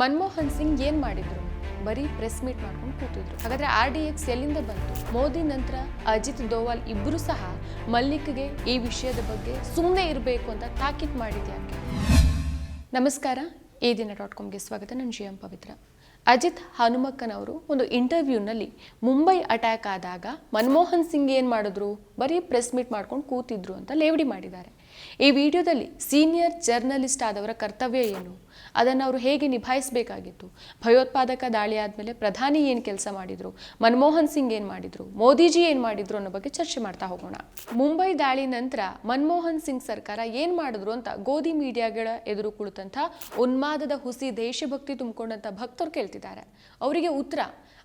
ಮನಮೋಹನ್ ಸಿಂಗ್ ಏನ್ ಮಾಡಿದ್ರು? ಬರೀ ಪ್ರೆಸ್ ಮೀಟ್ ಮಾಡ್ಕೊಂಡು ಕೂತಿದ್ರು. ಹಾಗಾದ್ರೆ ಆರ್ ಡಿ ಎಕ್ಸ್ ಎಲ್ಲಿಂದ ಬಂತು? ಮೋದಿ ನಂತರ ಅಜಿತ್ ದೋವಾಲ್ ಇಬ್ಬರು ಸಹ ಮಲ್ಲಿಕ್ಗೆ ಈ ವಿಷಯದ ಬಗ್ಗೆ ಸುಮ್ಮನೆ ಇರಬೇಕು ಅಂತ ತಾಕೀತ್ ಮಾಡಿದ್ಯಾಕೆ ನಮಸ್ಕಾರ. ಈ ದಿನ ಡಾಟ್ ಕಾಮ್ಗೆ ಸ್ವಾಗತ. ನಾನು ಜಿ ಎಂ ಪವಿತ್ರ. ಅಜಿತ್ ಹನುಮಕ್ಕನವರು ಒಂದು ಇಂಟರ್ವ್ಯೂನಲ್ಲಿ ಮುಂಬೈ ಅಟ್ಯಾಕ್ ಆದಾಗ ಮನಮೋಹನ್ ಸಿಂಗ್ ಏನು ಮಾಡಿದ್ರು? ಬರೀ ಪ್ರೆಸ್ ಮೀಟ್ ಮಾಡ್ಕೊಂಡು ಕೂತಿದ್ರು ಅಂತ ಲೇವಡಿ ಮಾಡಿದ್ದಾರೆ. ಈ ವಿಡಿಯೋದಲ್ಲಿ ಸೀನಿಯರ್ ಜರ್ನಲಿಸ್ಟ್ ಆದವರ ಕರ್ತವ್ಯ ಏನು? ಅದನ್ನು ಅವರು ಹೇಗೆ ನಿಭಾಯಿಸಬೇಕಾಗಿತ್ತು? ಭಯೋತ್ಪಾದಕ ದಾಳಿ ಆದಮೇಲೆ ಪ್ರಧಾನಿ ಏನು ಕೆಲಸ ಮಾಡಿದರು? ಮನಮೋಹನ್ ಸಿಂಗ್ ಏನು ಮಾಡಿದರು? ಮೋದಿಜಿ ಏನು ಮಾಡಿದ್ರು ಅನ್ನೋ ಬಗ್ಗೆ ಚರ್ಚೆ ಮಾಡ್ತಾ ಹೋಗೋಣ. ಮುಂಬೈ ದಾಳಿ ನಂತರ ಮನಮೋಹನ್ ಸಿಂಗ್ ಸರ್ಕಾರ ಏನು ಮಾಡಿದ್ರು ಅಂತ ಗೋಧಿ ಮೀಡಿಯಾಗಳ ಎದುರು ಕುಳಿತಂಥ ಉನ್ಮಾದದ ಹುಸಿ ದೇಶಭಕ್ತಿ ತುಂಬಿಕೊಂಡಂಥ ಭಕ್ತರು ಕೇಳ್ತಿದ್ದಾರೆ. ಅವರಿಗೆ ಉತ್ತರ,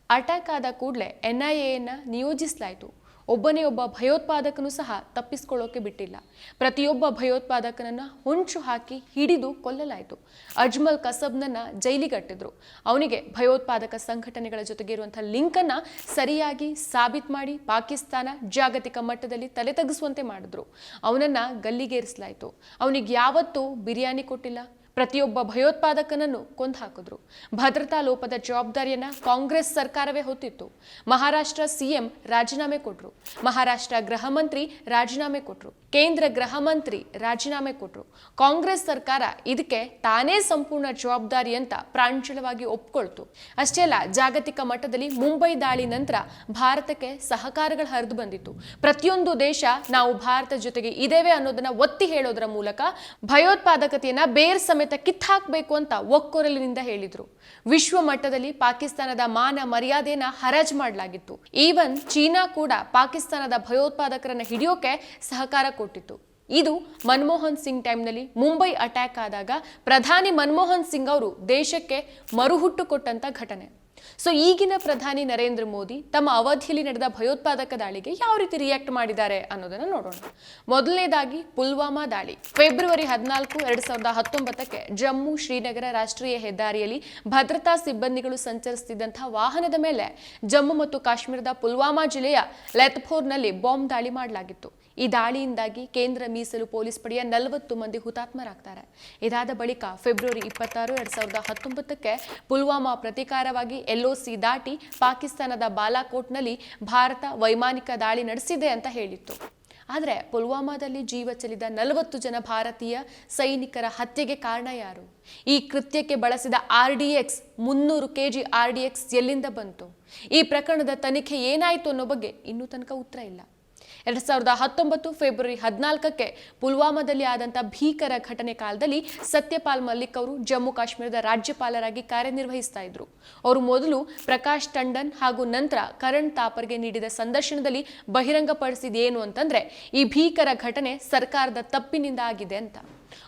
ಅಟ್ಯಾಕ್ ಆದ ಕೂಡಲೇ ಎನ್ ಐ ಎನ್ನ ನಿಯೋಜಿಸಲಾಯಿತು. ಒಬ್ಬನೇ ಒಬ್ಬ ಭಯೋತ್ಪಾದಕನು ಸಹ ತಪ್ಪಿಸ್ಕೊಳ್ಳೋಕೆ ಬಿಟ್ಟಿಲ್ಲ. ಪ್ರತಿಯೊಬ್ಬ ಭಯೋತ್ಪಾದಕನನ್ನು ಹೊಂಚು ಹಾಕಿ ಹಿಡಿದು ಕೊಲ್ಲಲಾಯಿತು. ಅಜ್ಮಲ್ ಕಸಬ್ನನ್ನ ಜೈಲಿಗಟ್ಟಿದ್ರು ಅವನಿಗೆ ಭಯೋತ್ಪಾದಕ ಸಂಘಟನೆಗಳ ಜೊತೆಗೆ ಇರುವಂತಹ ಲಿಂಕನ್ನು ಸರಿಯಾಗಿ ಸಾಬೀತು ಮಾಡಿ ಪಾಕಿಸ್ತಾನ ಜಾಗತಿಕ ಮಟ್ಟದಲ್ಲಿ ತಲೆ ತಗ್ಗಿಸುವಂತೆ ಮಾಡಿದ್ರು. ಅವನನ್ನ ಗಲ್ಲಿಗೇರಿಸಲಾಯಿತು. ಅವನಿಗೆ ಯಾವತ್ತೂ ಬಿರಿಯಾನಿ ಕೊಟ್ಟಿಲ್ಲ ಪ್ರತಿಯೊಬ್ಬ ಭಯೋತ್ಪಾದಕನನ್ನು ಕೊಂದು ಹಾಕಿದ್ರು ಭದ್ರತಾ ಲೋಪದ ಜವಾಬ್ದಾರಿಯನ್ನ ಕಾಂಗ್ರೆಸ್ ಸರ್ಕಾರವೇ ಹೊತ್ತಿತ್ತು. ಮಹಾರಾಷ್ಟ್ರ ಸಿಎಂ ರಾಜೀನಾಮೆ ಕೊಟ್ರು. ಮಹಾರಾಷ್ಟ್ರ ಗೃಹ ಮಂತ್ರಿ ರಾಜೀನಾಮೆ ಕೊಟ್ರು. ಕೇಂದ್ರ ಗೃಹ ಮಂತ್ರಿ ರಾಜೀನಾಮೆ ಕೊಟ್ರು. ಕಾಂಗ್ರೆಸ್ ಸರ್ಕಾರ ಇದಕ್ಕೆ ತಾನೇ ಸಂಪೂರ್ಣ ಜವಾಬ್ದಾರಿ ಅಂತ ಪ್ರಾಂಚಲವಾಗಿ ಒಪ್ಕೊಳ್ತು. ಅಷ್ಟೇ ಅಲ್ಲ, ಜಾಗತಿಕ ಮಟ್ಟದಲ್ಲಿ ಮುಂಬೈ ದಾಳಿ ನಂತರ ಭಾರತಕ್ಕೆ ಸಹಕಾರಗಳು ಹರಿದು ಬಂದಿತ್ತು. ಪ್ರತಿಯೊಂದು ದೇಶ ನಾವು ಭಾರತ ಜೊತೆಗೆ ಇದೇವೆ ಅನ್ನೋದನ್ನ ಒತ್ತಿ ಹೇಳೋದರ ಮೂಲಕ ಭಯೋತ್ಪಾದಕತೆಯನ್ನ ಬೇರ್ ಸಮೇತ ಕಿತ್ತಾಕ್ಬೇಕು ಅಂತ ಒಕ್ಕೊರಲಿನಿಂದ ಹೇಳಿದ್ರು. ವಿಶ್ವ ಮಟ್ಟದಲ್ಲಿ ಪಾಕಿಸ್ತಾನದ ಮಾನ ಮರ್ಯಾದೆನ ಹರಾಜ್ ಮಾಡಲಾಗಿತ್ತು. ಈವನ್ ಚೀನಾ ಕೂಡ ಪಾಕಿಸ್ತಾನದ ಭಯೋತ್ಪಾದಕರನ್ನ ಹಿಡಿಯೋಕೆ ಸಹಕಾರ ಕೊಟ್ಟಿತ್ತು. ಇದು ಮನಮೋಹನ್ ಸಿಂಗ್ ಟೈಮ್ನಲ್ಲಿ ಮುಂಬೈ ಅಟ್ಯಾಕ್ ಆದಾಗ ಪ್ರಧಾನಿ ಮನಮೋಹನ್ ಸಿಂಗ್ ಅವರು ದೇಶಕ್ಕೆ ಮರುಹುಟ್ಟು ಕೊಟ್ಟಂತ ಘಟನೆ. ಸೊ ಈಗಿನ ಪ್ರಧಾನಿ ನರೇಂದ್ರ ಮೋದಿ ತಮ್ಮ ಅವಧಿಯಲ್ಲಿ ನಡೆದ ಭಯೋತ್ಪಾದಕ ದಾಳಿಗೆ ಯಾವ ರೀತಿ ರಿಯಾಕ್ಟ್ ಮಾಡಿದ್ದಾರೆ ಅನ್ನೋದನ್ನ ನೋಡೋಣ. ಮೊದಲನೇದಾಗಿ ಪುಲ್ವಾಮಾ ದಾಳಿ. ಫೆಬ್ರವರಿ ಹದಿನಾಲ್ಕು, ಎರಡ್ ಸಾವಿರದ ಹತ್ತೊಂಬತ್ತಕ್ಕೆ ಜಮ್ಮು ಶ್ರೀನಗರ ರಾಷ್ಟ್ರೀಯ ಹೆದ್ದಾರಿಯಲ್ಲಿ ಭದ್ರತಾ ಸಿಬ್ಬಂದಿಗಳು ಸಂಚರಿಸುತ್ತಿದ್ದಂತಹ ವಾಹನದ ಮೇಲೆ ಜಮ್ಮು ಮತ್ತು ಕಾಶ್ಮೀರದ ಪುಲ್ವಾಮಾ ಜಿಲ್ಲೆಯ ಲೆತ್ಫೋರ್ನಲ್ಲಿ ಬಾಂಬ್ ದಾಳಿ ಮಾಡಲಾಗಿತ್ತು. ಈ ದಾಳಿಯಿಂದಾಗಿ ಕೇಂದ್ರ ಮೀಸಲು ಪೊಲೀಸ್ ಪಡೆಯ ನಲವತ್ತು ಮಂದಿ ಹುತಾತ್ಮರಾಗ್ತಾರೆ. ಇದಾದ ಬಳಿಕ ಫೆಬ್ರವರಿ ಇಪ್ಪತ್ತಾರು, ಎರಡ್ ಸಾವಿರದ ಹತ್ತೊಂಬತ್ತಕ್ಕೆ ಪುಲ್ವಾಮಾ ಪ್ರತೀಕಾರವಾಗಿ ಎಲ್ಒಸಿ ದಾಟಿ ಪಾಕಿಸ್ತಾನದ ಬಾಲಾಕೋಟ್ನಲ್ಲಿ ಭಾರತ ವೈಮಾನಿಕ ದಾಳಿ ನಡೆಸಿದೆ ಅಂತ ಹೇಳಿತ್ತು. ಆದರೆ ಪುಲ್ವಾಮಾದಲ್ಲಿ ಜೀವ ಚೆಲ್ಲಿದ ನಲವತ್ತು ಜನ ಭಾರತೀಯ ಸೈನಿಕರ ಹತ್ಯೆಗೆ ಕಾರಣ ಯಾರು? ಈ ಕೃತ್ಯಕ್ಕೆ ಬಳಸಿದ ಆರ್ ಡಿ ಎಕ್ಸ್, ಮುನ್ನೂರು ಕೆಜಿ ಆರ್ ಡಿ ಎಕ್ಸ್ ಎಲ್ಲಿಂದ ಬಂತು? ಈ ಪ್ರಕರಣದ ತನಿಖೆ ಏನಾಯಿತು ಅನ್ನೋ ಬಗ್ಗೆ ಇನ್ನೂ ತನಕ ಉತ್ತರ ಇಲ್ಲ. ಎರಡ್ ಸಾವಿರದ ಹತ್ತೊಂಬತ್ತು ಫೆಬ್ರವರಿ ಹದಿನಾಲ್ಕಕ್ಕೆ ಪುಲ್ವಾಮಾದಲ್ಲಿ ಆದಂಥ ಭೀಕರ ಘಟನೆ ಕಾಲದಲ್ಲಿ ಸತ್ಯಪಾಲ್ ಮಲ್ಲಿಕ್ ಅವರು ಜಮ್ಮು ಕಾಶ್ಮೀರದ ರಾಜ್ಯಪಾಲರಾಗಿ ಕಾರ್ಯನಿರ್ವಹಿಸ್ತಾ ಇದ್ರು. ಅವರು ಮೊದಲು ಪ್ರಕಾಶ್ ಟಂಡನ್ ಹಾಗೂ ನಂತರ ಕರಣ್ ತಾಪರ್ಗೆ ನೀಡಿದ ಸಂದರ್ಶನದಲ್ಲಿ ಬಹಿರಂಗಪಡಿಸಿದ ಏನು ಅಂತಂದ್ರೆ ಈ ಭೀಕರ ಘಟನೆ ಸರ್ಕಾರದ ತಪ್ಪಿನಿಂದ ಆಗಿದೆ ಅಂತ.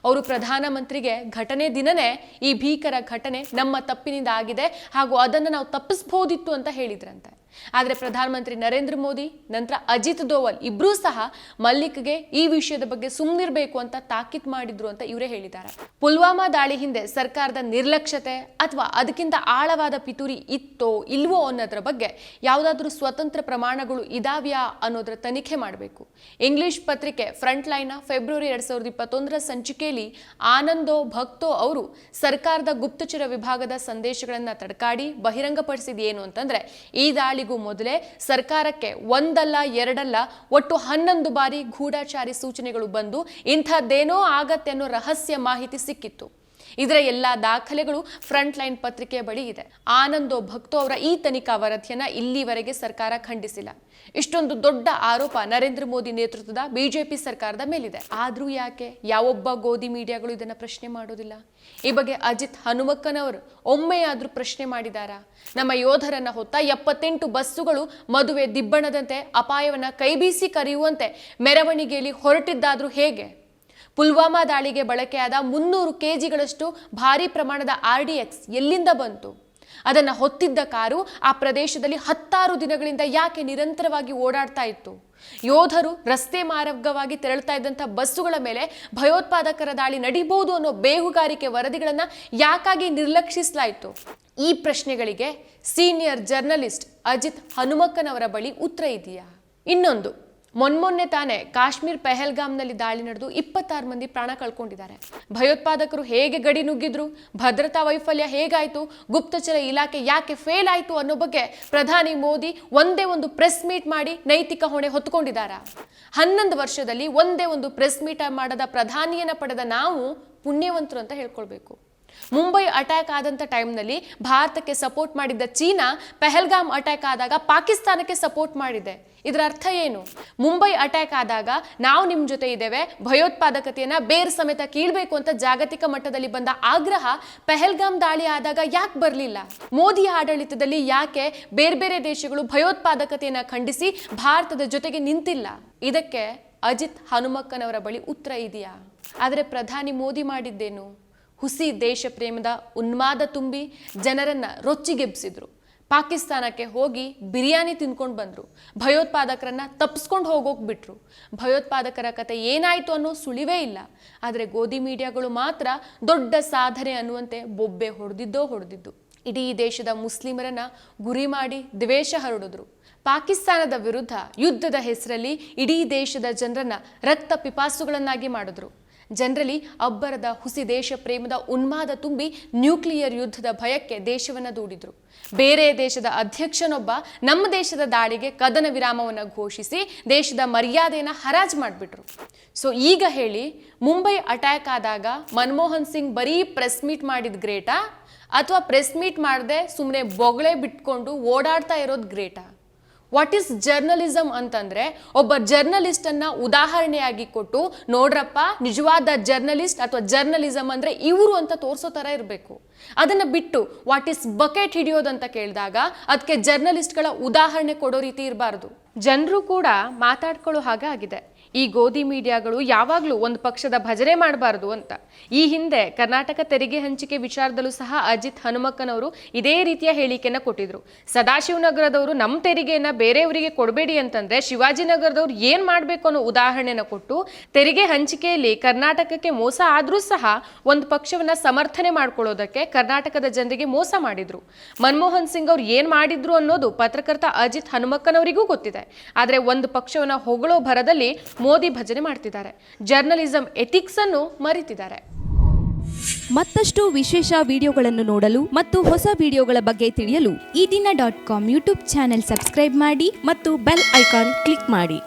ಅವರು ಪ್ರಧಾನಮಂತ್ರಿಗೆ ಘಟನೆ ದಿನನೇ ಈ ಭೀಕರ ಘಟನೆ ನಮ್ಮ ತಪ್ಪಿನಿಂದ ಆಗಿದೆ ಹಾಗೂ ಅದನ್ನು ನಾವು ತಪ್ಪಿಸಬಹುದಿತ್ತು ಅಂತ ಹೇಳಿದ್ರಂತೆ. ಆದರೆ ಪ್ರಧಾನಮಂತ್ರಿ ನರೇಂದ್ರ ಮೋದಿ, ನಂತರ ಅಜಿತ್ ದೋವಲ್ ಇಬ್ಬರೂ ಸಹ ಮಲ್ಲಿಕ್ಗೆ ಈ ವಿಷಯದ ಬಗ್ಗೆ ಸುಮ್ಮನಿರಬೇಕು ಅಂತ ತಾಕೀತ್ ಮಾಡಿದ್ರು ಅಂತ ಇವರೇ ಹೇಳಿದ್ದಾರೆ. ಪುಲ್ವಾಮಾ ದಾಳಿ ಹಿಂದೆ ಸರ್ಕಾರದ ನಿರ್ಲಕ್ಷ್ಯತೆ ಅಥವಾ ಅದಕ್ಕಿಂತ ಆಳವಾದ ಪಿತೂರಿ ಇತ್ತೋ ಇಲ್ವೋ ಅನ್ನೋದ್ರ ಬಗ್ಗೆ ಯಾವುದಾದ್ರೂ ಸ್ವತಂತ್ರ ಪ್ರಮಾಣಗಳು ಇದಾವ್ಯಾ ಅನ್ನೋದ್ರ ತನಿಖೆ ಮಾಡಬೇಕು. ಇಂಗ್ಲಿಷ್ ಪತ್ರಿಕೆ ಫ್ರಂಟ್ ಲೈನ್ ಫೆಬ್ರವರಿ ಎರಡ್ ಸಾವಿರದ ಇಪ್ಪತ್ತೊಂದರ ಸಂಚಿಕೆಯಲ್ಲಿ ಆನಂದೋ ಭಕ್ತೋ ಅವರು ಸರ್ಕಾರದ ಗುಪ್ತಚರ ವಿಭಾಗದ ಸಂದೇಶಗಳನ್ನ ತಡಕಾಡಿ ಬಹಿರಂಗಪಡಿಸಿದ ಏನು ಅಂತಂದ್ರೆ ಈ ದಾಳಿಗೂ ಮೊದಲೇ ಸರ್ಕಾರಕ್ಕೆ ಒಂದಲ್ಲ, ಎರಡಲ್ಲ, ಒಟ್ಟು ಹನ್ನೊಂದು ಬಾರಿ ಗೂಢಾಚಾರಿ ಸೂಚನೆಗಳು ಬಂದು ಇಂಥದ್ದೇನೋ ಆಗತ್ತೆ ಅನ್ನೋ ರಹಸ್ಯ ಮಾಹಿತಿ ಸಿಕ್ಕಿತ್ತು. ಇದರ ಎಲ್ಲ ದಾಖಲೆಗಳು ಫ್ರಂಟ್ ಲೈನ್ ಪತ್ರಿಕೆ ಬಳಿ ಇದೆ. ಆನಂದೋ ಭಕ್ತೋ ಅವರ ಈ ತನಿಖಾ ವರದಿಯನ್ನ ಇಲ್ಲಿವರೆಗೆ ಸರ್ಕಾರ ಖಂಡಿಸಿಲ್ಲ. ಇಷ್ಟೊಂದು ದೊಡ್ಡ ಆರೋಪ ನರೇಂದ್ರ ಮೋದಿ ನೇತೃತ್ವದ ಬಿಜೆಪಿ ಸರ್ಕಾರದ ಮೇಲಿದೆ. ಆದ್ರೂ ಯಾಕೆ? ಯಾವೊಬ್ಬ ಗೋಧಿ ಮೀಡಿಯಾಗಳು ಇದನ್ನ ಪ್ರಶ್ನೆ ಮಾಡೋದಿಲ್ಲ? ಈ ಬಗ್ಗೆ ಅಜಿತ್ ಹನುಮಕ್ಕನವರು ಒಮ್ಮೆಯಾದ್ರೂ ಪ್ರಶ್ನೆ ಮಾಡಿದಾರ? ನಮ್ಮ ಯೋಧರನ್ನ ಹೊತ್ತ ಎಪ್ಪತ್ತೆಂಟು ಬಸ್ಸುಗಳು ಮದುವೆ ದಿಬ್ಬಣದಂತೆ ಅಪಾಯವನ್ನ ಕೈಬೀಸಿ ಕರೆಯುವಂತೆ ಮೆರವಣಿಗೆಯಲ್ಲಿ ಹೊರಟಿದ್ದಾದ್ರೂ ಹೇಗೆ? ಪುಲ್ವಾಮಾ ದಾಳಿಗೆ ಬಳಕೆಯಾದ ಮುನ್ನೂರು ಕೆಜಿಗಳಷ್ಟು ಭಾರಿ ಪ್ರಮಾಣದ ಆರ್ ಡಿ ಎಕ್ಸ್ ಎಲ್ಲಿಂದ ಬಂತು? ಅದನ್ನು ಹೊತ್ತಿದ್ದ ಕಾರು ಆ ಪ್ರದೇಶದಲ್ಲಿ ಹತ್ತಾರು ದಿನಗಳಿಂದ ಯಾಕೆ ನಿರಂತರವಾಗಿ ಓಡಾಡ್ತಾ ಇತ್ತು? ಯೋಧರು ರಸ್ತೆ ಮಾರ್ಗವಾಗಿ ತೆರಳುತ್ತಾ ಇದ್ದಂಥ ಬಸ್ಸುಗಳ ಮೇಲೆ ಭಯೋತ್ಪಾದಕರ ದಾಳಿ ನಡೀಬಹುದು ಅನ್ನೋ ಬೇಹುಗಾರಿಕೆ ವರದಿಗಳನ್ನು ಯಾಕಾಗಿ ನಿರ್ಲಕ್ಷಿಸಲಾಯಿತು? ಈ ಪ್ರಶ್ನೆಗಳಿಗೆ ಸೀನಿಯರ್ ಜರ್ನಲಿಸ್ಟ್ ಅಜಿತ್ ಹನುಮಕ್ಕನವರ ಬಳಿ ಉತ್ತರ ಇದೆಯಾ? ಇನ್ನೊಂದು. ಮೊನ್ಮೊನ್ನೆ ತಾನೇ ಕಾಶ್ಮೀರ್ ಪೆಹಲ್ಗಾಮ್ನಲ್ಲಿ ದಾಳಿ ನಡೆದು ಇಪ್ಪತ್ತಾರು ಮಂದಿ ಪ್ರಾಣ ಕಳ್ಕೊಂಡಿದ್ದಾರೆ. ಭಯೋತ್ಪಾದಕರು ಹೇಗೆ ಗಡಿ ನುಗ್ಗಿದ್ರು, ಭದ್ರತಾ ವೈಫಲ್ಯ ಹೇಗಾಯ್ತು, ಗುಪ್ತಚರ ಇಲಾಖೆ ಯಾಕೆ ಫೇಲ್ ಆಯ್ತು ಅನ್ನೋ ಬಗ್ಗೆ ಪ್ರಧಾನಿ ಮೋದಿ ಒಂದೇ ಒಂದು ಪ್ರೆಸ್ ಮೀಟ್ ಮಾಡಿ ನೈತಿಕ ಹೊಣೆ ಹೊತ್ಕೊಂಡಿದ್ದಾರೆ? ಹನ್ನೊಂದು ವರ್ಷದಲ್ಲಿ ಒಂದೇ ಒಂದು ಪ್ರೆಸ್ ಮೀಟ್ ಮಾಡದ ಪ್ರಧಾನಿಯನ್ನ ಪಡೆದ ನಾವು ಪುಣ್ಯವಂತರು ಅಂತ ಹೇಳ್ಕೊಳ್ಬೇಕು. ಮುಂಬೈ ಅಟ್ಯಾಕ್ ಆದಂಥ ಟೈಮ್ನಲ್ಲಿ ಭಾರತಕ್ಕೆ ಸಪೋರ್ಟ್ ಮಾಡಿದ್ದ ಚೀನಾ ಪೆಹಲ್ಗಾಮ್ ಅಟ್ಯಾಕ್ ಆದಾಗ ಪಾಕಿಸ್ತಾನಕ್ಕೆ ಸಪೋರ್ಟ್ ಮಾಡಿದೆ. ಇದರ ಅರ್ಥ ಏನು? ಮುಂಬೈ ಅಟ್ಯಾಕ್ ಆದಾಗ ನಾವು ನಿಮ್ಮ ಜೊತೆ ಇದ್ದೇವೆ, ಭಯೋತ್ಪಾದಕತೆಯನ್ನು ಬೇರ್ ಸಮೇತ ಕೀಳ್ಬೇಕು ಅಂತ ಜಾಗತಿಕ ಮಟ್ಟದಲ್ಲಿ ಬಂದ ಆಗ್ರಹ ಪೆಹಲ್ಗಾಮ್ ದಾಳಿ ಆದಾಗ ಯಾಕೆ ಬರಲಿಲ್ಲ? ಮೋದಿ ಆಡಳಿತದಲ್ಲಿ ಯಾಕೆ ಬೇರೆ ಬೇರೆ ದೇಶಗಳು ಭಯೋತ್ಪಾದಕತೆಯನ್ನು ಖಂಡಿಸಿ ಭಾರತದ ಜೊತೆಗೆ ನಿಂತಿಲ್ಲ? ಇದಕ್ಕೆ ಅಜಿತ್ ಹನುಮಕ್ಕನವರ ಬಳಿ ಉತ್ತರ ಇದೆಯಾ? ಆದರೆ ಪ್ರಧಾನಿ ಮೋದಿ ಮಾಡಿದ್ದೇನು? ಹುಸಿ ದೇಶ ಪ್ರೇಮದ ಉನ್ಮಾದ ತುಂಬಿ ಜನರನ್ನು ರೊಚ್ಚಿಗೆಬ್ಸಿದ್ರು. ಪಾಕಿಸ್ತಾನಕ್ಕೆ ಹೋಗಿ ಬಿರಿಯಾನಿ ತಿನ್ಕೊಂಡು ಬಂದರು. ಭಯೋತ್ಪಾದಕರನ್ನ ತಪ್ಪಿಸ್ಕೊಂಡು ಹೋಗೋಕೆ ಬಿಟ್ರು. ಭಯೋತ್ಪಾದಕರ ಕತೆ ಏನಾಯಿತು ಅನ್ನೋ ಸುಳಿವೇ ಇಲ್ಲ. ಆದರೆ ಗೋಧಿ ಮೀಡಿಯಾಗಳು ಮಾತ್ರ ದೊಡ್ಡ ಸಾಧನೆ ಅನ್ನುವಂತೆ ಬೊಬ್ಬೆ ಹೊಡೆದಿದ್ದೋ ಹೊಡೆದಿದ್ದು. ಇಡೀ ದೇಶದ ಮುಸ್ಲಿಮರನ್ನ ಗುರಿ ಮಾಡಿ ದ್ವೇಷ ಹರಡಿದ್ರು. ಪಾಕಿಸ್ತಾನದ ವಿರುದ್ಧ ಯುದ್ಧದ ಹೆಸರಲ್ಲಿ ಇಡೀ ದೇಶದ ಜನರನ್ನ ರಕ್ತ ಪಿಪಾಸುಗಳನ್ನಾಗಿ ಮಾಡಿದ್ರು. ಜನರಲಿ ಅಬ್ಬರದ ಹುಸಿ ದೇಶ ಪ್ರೇಮದ ಉನ್ಮಾದ ತುಂಬಿ ನ್ಯೂಕ್ಲಿಯರ್ ಯುದ್ಧದ ಭಯಕ್ಕೆ ದೇಶವನ್ನ ದೂಡಿದ್ರು. ಬೇರೆ ದೇಶದ ಅಧ್ಯಕ್ಷನೊಬ್ಬ ನಮ್ಮ ದೇಶದ ದಾಳಿಗೆ ಕದನ ವಿರಾಮವನ್ನು ಘೋಷಿಸಿ ದೇಶದ ಮರ್ಯಾದೆಯನ್ನ ಹರಾಜ್ ಮಾಡಿಬಿಟ್ರು. ಸೊ ಈಗ ಹೇಳಿ, ಮುಂಬೈ ಅಟ್ಯಾಕ್ ಆದಾಗ ಮನಮೋಹನ್ ಸಿಂಗ್ ಬರೀ ಪ್ರೆಸ್ ಮೀಟ್ ಮಾಡಿದ ಗ್ರೇಟಾ? ಅಥವಾ ಪ್ರೆಸ್ ಮೀಟ್ ಮಾಡದೆ ಸುಮ್ಮನೆ ಬೊಗಳೆ ಬಿಟ್ಕೊಂಡು ಓಡಾಡ್ತಾ ಇರೋದು ಗ್ರೇಟಾ? ವಾಟ್ ಈಸ್ ಜರ್ನಲಿಸಮ್ ಅಂತಂದ್ರೆ, ಒಬ್ಬ ಜರ್ನಲಿಸ್ಟ್ ಅನ್ನ ಉದಾಹರಣೆಯಾಗಿ ಕೊಟ್ಟು, ನೋಡ್ರಪ್ಪ, ನಿಜವಾದ ಜರ್ನಲಿಸ್ಟ್ ಅಥವಾ ಜರ್ನಲಿಸಮ್ ಅಂದ್ರೆ ಇವರು ಅಂತ ತೋರಿಸೋ ತರ ಇರಬೇಕು. ಅದನ್ನ ಬಿಟ್ಟು ವಾಟ್ ಈಸ್ ಬಕೆಟ್ ಹಿಡಿಯೋದಂತ ಕೇಳಿದಾಗ ಅದಕ್ಕೆ ಜರ್ನಲಿಸ್ಟ್ಗಳ ಉದಾಹರಣೆ ಕೊಡೋ ರೀತಿ ಇರಬಾರ್ದು. ಜನರು ಕೂಡ ಮಾತಾಡ್ಕೊಳ್ಳೋ ಹಾಗೆ ಆಗಿದೆ. ಈ ಗೋಧಿ ಮೀಡಿಯಾಗಳು ಯಾವಾಗಲೂ ಒಂದು ಪಕ್ಷದ ಭಜನೆ ಮಾಡಬಾರದು ಅಂತ. ಈ ಹಿಂದೆ ಕರ್ನಾಟಕ ತೆರಿಗೆ ಹಂಚಿಕೆ ವಿಚಾರದಲ್ಲೂ ಸಹ ಅಜಿತ್ ಹನುಮಕ್ಕನವರು ಇದೇ ರೀತಿಯ ಹೇಳಿಕೆಯನ್ನು ಕೊಟ್ಟಿದ್ರು. ಸದಾಶಿವನಗರದವರು ನಮ್ಮ ತೆರಿಗೆಯನ್ನ ಬೇರೆಯವರಿಗೆ ಕೊಡಬೇಡಿ ಅಂತಂದ್ರೆ ಶಿವಾಜಿನಗರದವ್ರು ಏನು ಮಾಡಬೇಕು ಅನ್ನೋ ಉದಾಹರಣೆನ ಕೊಟ್ಟು ತೆರಿಗೆ ಹಂಚಿಕೆಯಲ್ಲಿ ಕರ್ನಾಟಕಕ್ಕೆ ಮೋಸ ಆದರೂ ಸಹ ಒಂದು ಪಕ್ಷವನ್ನ ಸಮರ್ಥನೆ ಮಾಡಿಕೊಳ್ಳೋದಕ್ಕೆ ಕರ್ನಾಟಕದ ಜನರಿಗೆ ಮೋಸ ಮಾಡಿದ್ರು. ಮನಮೋಹನ್ ಸಿಂಗ್ ಅವ್ರು ಏನು ಮಾಡಿದ್ರು ಅನ್ನೋದು ಪತ್ರಕರ್ತ ಅಜಿತ್ ಹನುಮಕ್ಕನವರಿಗೂ ಗೊತ್ತಿದೆ. ಆದ್ರೆ ಒಂದು ಪಕ್ಷವನ್ನು ಹೊಗಳೋ ಭರದಲ್ಲಿ ಮೋದಿ ಭಜನೆ ಮಾಡ್ತಿದ್ದಾರೆ. ಜರ್ನಲಿಸಂ ಎಥಿಕ್ಸ್ ಅನ್ನು ಮರಿತಿದ್ದಾರೆ. ಮತ್ತಷ್ಟು ವಿಶೇಷ ವಿಡಿಯೋಗಳನ್ನು ನೋಡಲು ಮತ್ತು ಹೊಸ ವಿಡಿಯೋಗಳ ಬಗ್ಗೆ ತಿಳಿಯಲು ಈ ದಿನ dot com YouTube channel subscribe ಮಾಡಿ ಮತ್ತು ಬೆಲ್ ಐಕಾನ್ ಕ್ಲಿಕ್ ಮಾಡಿ.